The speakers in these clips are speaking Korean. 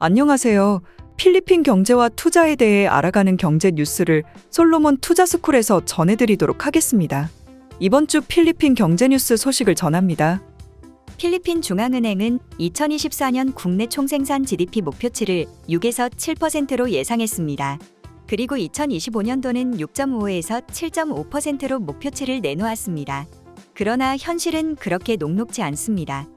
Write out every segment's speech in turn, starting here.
안녕하세요. 필리핀 경제와 투자에 대해 알아가는 경제 뉴스를 솔로몬 투자스쿨에서 전해드리도록 하겠습니다. 이번 주 필리핀 경제 뉴스 소식을 전합니다. 필리핀 중앙은행은 2024년 국내 총생산 GDP 목표치를 6에서 7%로 예상했습니다. 그리고 2025년도는 6.5에서 7.5%로 목표치를 내놓았습니다. 그러나 현실은 그렇게 녹록지 않습니다.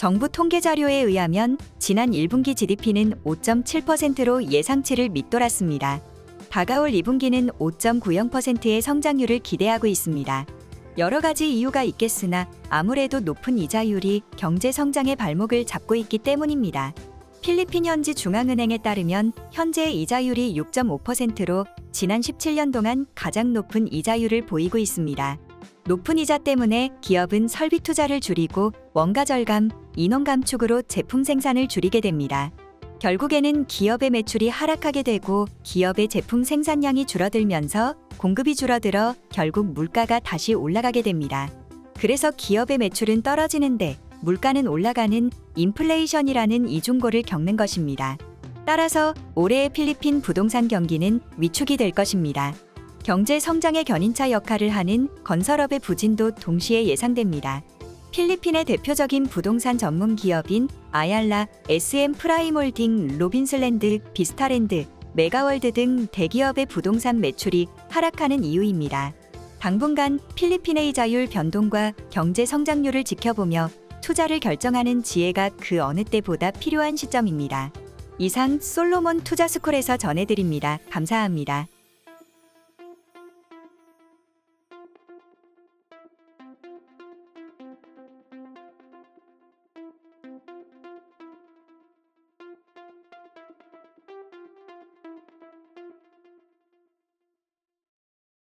정부 통계 자료에 의하면 지난 1분기 GDP는 5.7%로 예상치를 밑돌았습니다. 다가올 2분기는 5.90%의 성장률을 기대하고 있습니다. 여러 가지 이유가 있겠으나 아무래도 높은 이자율이 경제 성장의 발목을 잡고 있기 때문입니다. 필리핀 현지 중앙은행에 따르면 현재 이자율이 6.5%로 지난 17년 동안 가장 높은 이자율을 보이고 있습니다. 높은 이자 때문에 기업은 설비 투자를 줄이고 원가 절감, 인원 감축으로 제품 생산을 줄이게 됩니다. 결국에는 기업의 매출이 하락하게 되고 기업의 제품 생산량이 줄어들면서 공급이 줄어들어 결국 물가가 다시 올라가게 됩니다. 그래서 기업의 매출은 떨어지는데 물가는 올라가는 인플레이션이라는 이중고를 겪는 것입니다. 따라서 올해의 필리핀 부동산 경기는 위축이 될 것입니다. 경제 성장의 견인차 역할을 하는 건설업의 부진도 동시에 예상됩니다. 필리핀의 대표적인 부동산 전문 기업인 아얄라, SM 프라임홀딩, 로빈슬랜드, 비스타랜드, 메가월드 등 대기업의 부동산 매출이 하락하는 이유입니다. 당분간 필리핀의 이자율 변동과 경제 성장률을 지켜보며 투자를 결정하는 지혜가 그 어느 때보다 필요한 시점입니다. 이상 솔로몬 투자스쿨에서 전해드립니다. 감사합니다.